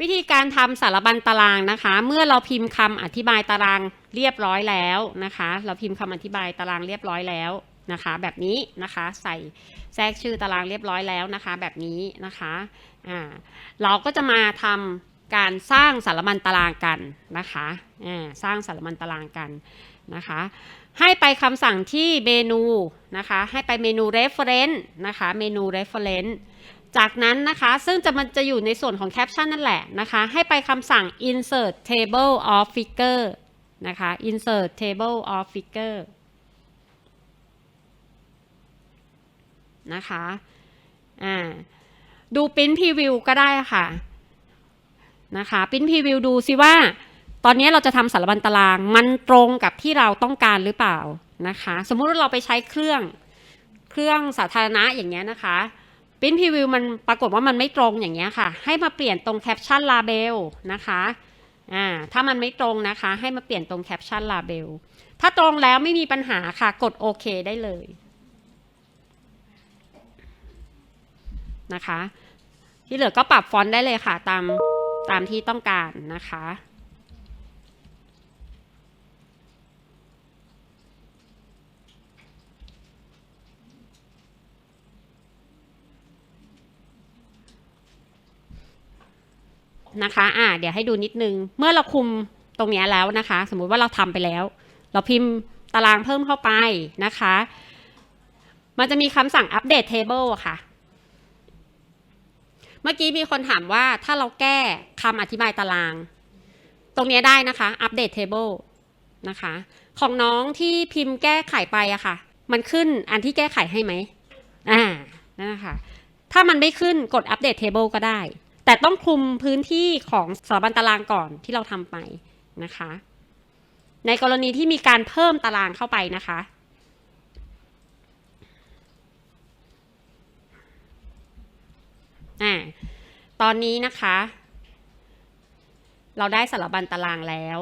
วิธีการทำสารบัญตารางนะคะ เมื่อเราพิมพ์คำอธิบายตารางเรียบร้อยแล้วนะคะ เราพิมพ์คำอธิบายตารางเรียบร้อยแล้วนะคะ แบบนี้นะคะใส่แทรกชื่อตารางเรียบร้อยแล้วนะคะ แบบนี้นะคะอ่าเราก็จะมาทำการสร้างสารบัญตารางกันนะคะอ่าสร้างสารบัญตารางกันนะคะ ให้ไปคำสั่งที่เมนูนะคะ ให้ไปเมนู reference นะคะ เมนู reference จากนั้นนะคะซึ่งจะมันจะอยู่ในส่วนของแคปชั่นนั่นแหละนะคะ ให้ไปคำสั่ง insert table of figure นะคะ insert table of figure นะคะ อ่า ดู print preview ก็ได้ค่ะ นะคะ print preview ดูสิว่า ตอนนี้เราจะทำสารบัญตาราง มันตรงกับที่เราต้องการหรือเปล่านะคะ สมมุติว่าเราไปใช้เครื่อง เครื่องสาธารณะอย่างเงี้ยนะคะ ปริ้นพรีวิวมันปรากฏว่ามันไม่ตรงอย่างเงี้ยค่ะ ให้มาเปลี่ยนตรงแคปชั่นลาเบลนะคะอ่าถ้ามันไม่ตรงนะคะ ให้มาเปลี่ยนตรงแคปชั่นลาเบลถ้าตรงแล้วไม่มีปัญหาค่ะกดโอเคได้เลยนะคะ ที่เหลือก็ปรับฟอนต์ได้เลยค่ะ ตามตามที่ต้องการนะคะ นะคะอ่าเดี๋ยวให้ดูนิดนึง เมื่อเราคุมตรงเนี้ยแล้วนะคะ สมมุติว่าเราทำไปแล้ว เราพิมพ์ตารางเพิ่มเข้าไปนะคะ มันจะมีคำสั่งอัปเดตเทเบิลอะค่ะ เมื่อกี้มีคนถามว่าถ้าเราแก้คำอธิบายตาราง ตรงเนี้ยได้นะคะอัปเดตเทเบิลนะคะ ของน้องที่พิมพ์แก้ไขไปอะค่ะ มันขึ้นอันที่แก้ไขให้ไหมอ่านั่นนะคะถ้ามันไม่ขึ้นกดอัปเดตเทเบิลก็ได้ แต่ต้องคลุมพื้นที่ของสถาบันตารางก่อนที่เราทำไปนะคะ ในกรณีที่มีการเพิ่มตารางเข้าไปนะคะ อ่า ตอนนี้นะคะ เราได้สารบัญตารางแล้ว